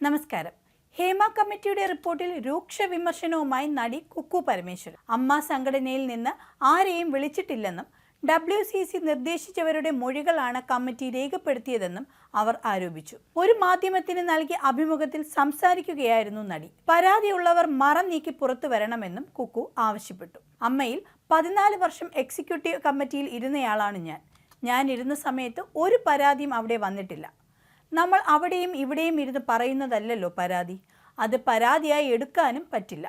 നമസ്കാരം. ഹേമ കമ്മിറ്റിയുടെ റിപ്പോർട്ടിൽ രൂക്ഷ വിമർശനവുമായി നടി കുക്കു പരമേശ്വരൻ. അമ്മ സംഘടനയിൽ നിന്ന് ആരെയും വിളിച്ചിട്ടില്ലെന്നും ഡബ്ല്യു സി സി നിർദ്ദേശിച്ചവരുടെ മൊഴികളാണ് കമ്മിറ്റി രേഖപ്പെടുത്തിയതെന്നും അവർ ആരോപിച്ചു. ഒരു മാധ്യമത്തിന് നൽകിയ അഭിമുഖത്തിൽ സംസാരിക്കുകയായിരുന്നു നടി. പരാതിയുള്ളവർ മറം നീക്കി പുറത്തു വരണമെന്നും കുക്കു ആവശ്യപ്പെട്ടു. അമ്മയിൽ പതിനാല് വർഷം എക്സിക്യൂട്ടീവ് കമ്മിറ്റിയിൽ ഇരുന്നയാളാണ് ഞാൻ. ഞാൻ ഇരുന്ന സമയത്ത് ഒരു പരാതിയും അവിടെ വന്നിട്ടില്ല. നമ്മൾ അവിടെയും ഇവിടെയും ഇരുന്ന് പറയുന്നതല്ലല്ലോ പരാതി. അത് പരാതിയായി എടുക്കാനും പറ്റില്ല.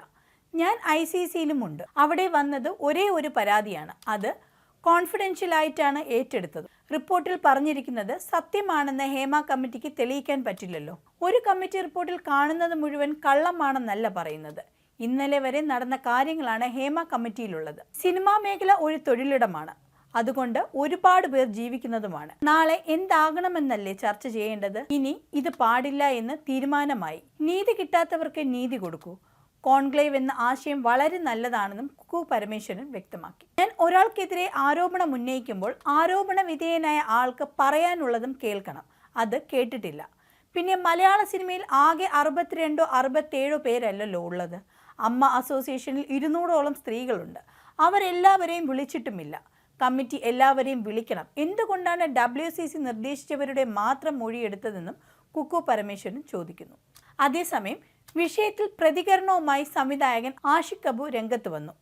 ഞാൻ ഐ സി സിയിലുമുണ്ട് അവിടെ വന്നത് ഒരേ ഒരു പരാതിയാണ്. അത് കോൺഫിഡൻഷ്യലായിട്ടാണ് ഏറ്റെടുത്തത്. റിപ്പോർട്ടിൽ പറഞ്ഞിരിക്കുന്നത് സത്യമാണെന്ന് ഹേമ കമ്മിറ്റിക്ക് തെളിയിക്കാൻ പറ്റില്ലല്ലോ. ഒരു കമ്മിറ്റി റിപ്പോർട്ടിൽ കാണുന്നത് മുഴുവൻ കള്ളമാണെന്നല്ല പറയുന്നത്. ഇന്നലെ വരെ നടന്ന കാര്യങ്ങളാണ് ഹേമ കമ്മിറ്റിയിലുള്ളത്. സിനിമാ മേഖല ഒരു തൊഴിലിടമാണ്. അതുകൊണ്ട് ഒരുപാട് പേർ ജീവിക്കുന്നതുമാണ്. നാളെ എന്താകണമെന്നല്ലേ ചർച്ച ചെയ്യേണ്ടത്? ഇനി ഇത് പാടില്ല എന്ന് തീരുമാനമായി. നീതി കിട്ടാത്തവർക്ക് നീതി കൊടുക്കൂ. കോൺക്ലേവ് എന്ന ആശയം വളരെ നല്ലതാണെന്നും കുക്കു പരമേശ്വരൻ വ്യക്തമാക്കി. ഞാൻ ഒരാൾക്കെതിരെ ആരോപണം ഉന്നയിക്കുമ്പോൾ ആരോപണ വിധേയനായ ആൾക്ക് പറയാനുള്ളതും കേൾക്കണം. അത് കേട്ടിട്ടില്ല. പിന്നെ മലയാള സിനിമയിൽ ആകെ അറുപത്തിരണ്ടോ അറുപത്തേഴോ പേരല്ലല്ലോ ഉള്ളത്. അമ്മ അസോസിയേഷനിൽ ഇരുന്നൂറോളം സ്ത്രീകളുണ്ട്. അവരെല്ലാവരെയും വിളിച്ചിട്ടുമില്ല. കമ്മിറ്റി എല്ലാവരെയും വിളിക്കണം. എന്തുകൊണ്ടാണ് ഡബ്ല്യു സി സി നിർദ്ദേശിച്ചവരുടെ മാത്രം മൊഴിയെടുത്തതെന്നും കുക്കു പരമേശ്വരൻ ചോദിക്കുന്നു. അതേസമയം വിഷയത്തിൽ പ്രതികരണവുമായി സംവിധായകൻ ആഷിഖ് കബു രംഗത്ത് വന്നു.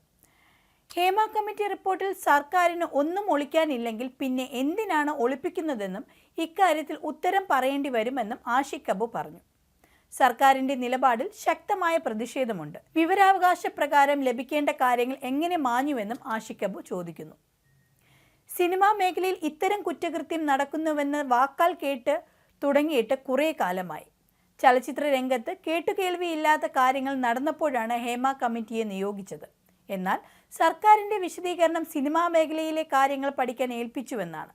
ഹേമ കമ്മിറ്റി റിപ്പോർട്ടിൽ സർക്കാരിന് ഒന്നും ഒളിക്കാനില്ലെങ്കിൽ പിന്നെ എന്തിനാണ് ഒളിപ്പിക്കുന്നതെന്നും ഇക്കാര്യത്തിൽ ഉത്തരം പറയേണ്ടി വരുമെന്നും ആഷിഖ് കബു പറഞ്ഞു. സർക്കാരിന്റെ നിലപാടിൽ ശക്തമായ പ്രതിഷേധമുണ്ട്. വിവരാവകാശ പ്രകാരം ലഭിക്കേണ്ട കാര്യങ്ങൾ എങ്ങനെ മാഞ്ഞുവെന്നും ആഷിഖ് കബു ചോദിക്കുന്നു. സിനിമാ മേഖലയിൽ ഇത്തരം കുറ്റകൃത്യം നടക്കുന്നുവെന്ന് വാക്കാൽ കേട്ട് തുടങ്ങിയിട്ട് കുറേ കാലമായി. ചലച്ചിത്ര രംഗത്ത് കേട്ടുകേൾവിയില്ലാത്ത കാര്യങ്ങൾ നടന്നപ്പോഴാണ് ഹേമ കമ്മിറ്റിയെ നിയോഗിച്ചത്. എന്നാൽ സർക്കാരിന്റെ വിശദീകരണം സിനിമാ മേഖലയിലെ കാര്യങ്ങൾ പഠിക്കാൻ ഏൽപ്പിച്ചുവെന്നാണ്.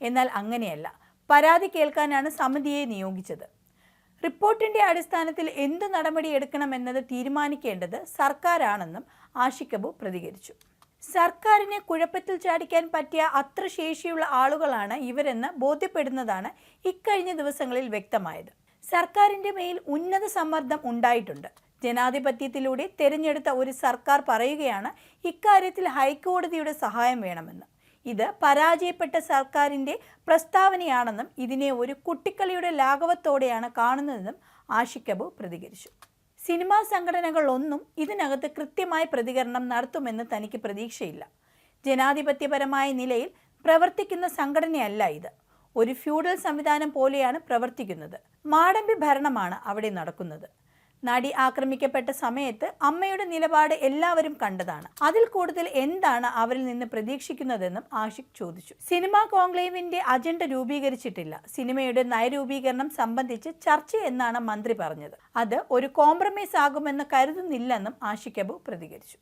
എന്നാൽ അങ്ങനെയല്ല പരാതി കേൾക്കാനാണ് സമിതിയെ നിയോഗിച്ചത്. റിപ്പോർട്ടിന്റെ അടിസ്ഥാനത്തിൽ എന്ത് നടപടി എടുക്കണമെന്നത് തീരുമാനിക്കേണ്ടത് സർക്കാരാണെന്നും ആഷിക്കബു പ്രതികരിച്ചു. സർക്കാരിനെ കുഴപ്പത്തിൽ ചാടിക്കാൻ പറ്റിയ അത്ര ശേഷിയുള്ള ആളുകളാണ് ഇവരെന്ന് ബോധ്യപ്പെടുന്നതാണ് ഇക്കഴിഞ്ഞ ദിവസങ്ങളിൽ വ്യക്തമായത്. സർക്കാരിന്റെ മേൽ ഉന്നത സമ്മർദ്ദം ഉണ്ടായിട്ടുണ്ട്. ജനാധിപത്യത്തിലൂടെ തെരഞ്ഞെടുത്ത ഒരു സർക്കാർ പറയുകയാണ് ഇക്കാര്യത്തിൽ ഹൈക്കോടതിയുടെ സഹായം വേണമെന്ന്. ഇത് പരാജയപ്പെട്ട സർക്കാരിന്റെ പ്രസ്താവനയാണെന്നും ഇതിനെ ഒരു കുട്ടിക്കളിയുടെ ലാഘവത്തോടെയാണ് കാണുന്നതെന്നും ആഷിക്കബു പ്രതികരിച്ചു. സിനിമാ സംഘടനകളൊന്നും ഇതിനകത്ത് കൃത്യമായ പ്രതികരണം നടത്തുമെന്ന് തനിക്ക് പ്രതീക്ഷയില്ല. ജനാധിപത്യപരമായ നിലയിൽ പ്രവർത്തിക്കുന്ന സംഘടനയല്ല ഇത്. ഒരു ഫ്യൂഡൽ സംവിധാനം പോലെയാണ് പ്രവർത്തിക്കുന്നത്. മാടമ്പി ഭരണമാണ് അവിടെ നടക്കുന്നത്. നടി ആക്രമിക്കപ്പെട്ട സമയത്ത് അമ്മയുടെ നിലപാട് എല്ലാവരും കണ്ടതാണ്. അതിൽ കൂടുതൽ എന്താണ് അവരിൽ നിന്ന് പ്രതീക്ഷിക്കുന്നതെന്നും ആഷിഖ് ചോദിച്ചു. സിനിമാ കോൺക്ലേവിന്റെ അജണ്ട രൂപീകരിച്ചിട്ടില്ല. സിനിമയുടെ നയരൂപീകരണം സംബന്ധിച്ച് ചർച്ച എന്നാണ് മന്ത്രി പറഞ്ഞത്. അത് ഒരു കോംപ്രമൈസ് ആകുമെന്ന് കരുതുന്നില്ലെന്നും ആഷിഖ് അബു പ്രതികരിച്ചു.